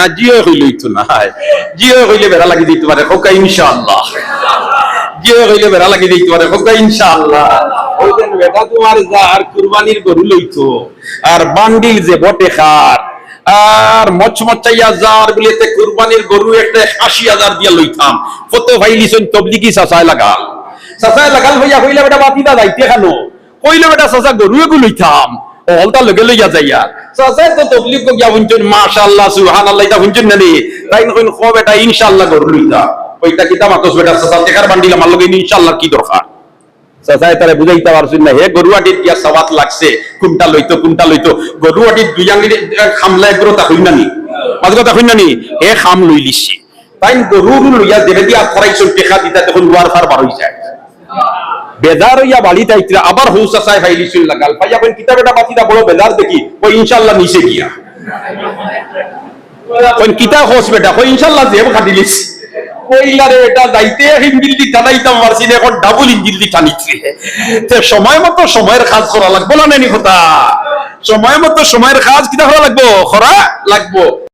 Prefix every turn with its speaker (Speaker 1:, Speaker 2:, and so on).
Speaker 1: না, জিও হইলেই তো না জিও হইলে বেড়া লাগি দিতে পারে হোকা জিও হইলে বেড়া লাগি দিতে পারে হোকা ইনশাআল্লাহ। ওই বেটা, তোমার যার কুরবানির গরু লইতো, আর বান্ডিল যে বটে খার, আর মচমচাইয়া যার বলিতে কুরবানির গরু একটা আশি হাজার দিয়া লইতাম। কত ভাই লিসন তবলিগি সাসায় লাগাল। সাসায় লাগাল হইয়া হইলে বেটা, বাতিদা যাইতে খানো। কইলে, বেটা সাসা গরু এগু লইতাম। অলটা লগে লইয়া যাইয়া। সাসায় তো তবলিগ গিয়া হুনচুন মাশাআল্লাহ, সুবহানাল্লাহ ইতা হুনচুন নানি? তাই নকইন খো বেটা, ইনশাআল্লাহ গরু লইতা ওইটা কিতা মাতস বেটা সাসা দেখার বান্ডিল আমার লগে, ইনশাআল্লাহ, কি দরকার? চাচাই তারা বুঝাইতে পারছেন না, হে গরুয়াটির দিয়া সবাত লাগছে। কোনটা লইতো কোনটা লইতো? গরুয়াটির দুই আঙ্গির খামলা এগুলো তা হইন নানি? মাঝে কথা হইন নানি? হে খাম লই লিছি তাই গরু লইয়া দেবে দিয়া খরাইছো টেকা দিতা তখন লোয়ার ফার বার হই যায়। বেজার হইয়া বাড়ি তাইতরা, আবার হুস ফাইলি শুন লাগাল ভাইয়া বল কিতাবেটা বাতিটা বড় বেজার দেখি ওই ইনশাআল্লাহ নিচে গিয়া। কোন কিতা হোস বেটা, কই ইনশাআল্লাহ দেব খাদিলিস কইলারে এটা যাইতে হিন্দিল দি টানাইতাম পারছি না, এখন ডাবল ইঞ্জিল দি টানিছে। তে সময় মতো সময়ের কাজ করা লাগবো না নেনি কথা সময় মতো সময়ের কাজ কিটা করা লাগবো? করা লাগবো।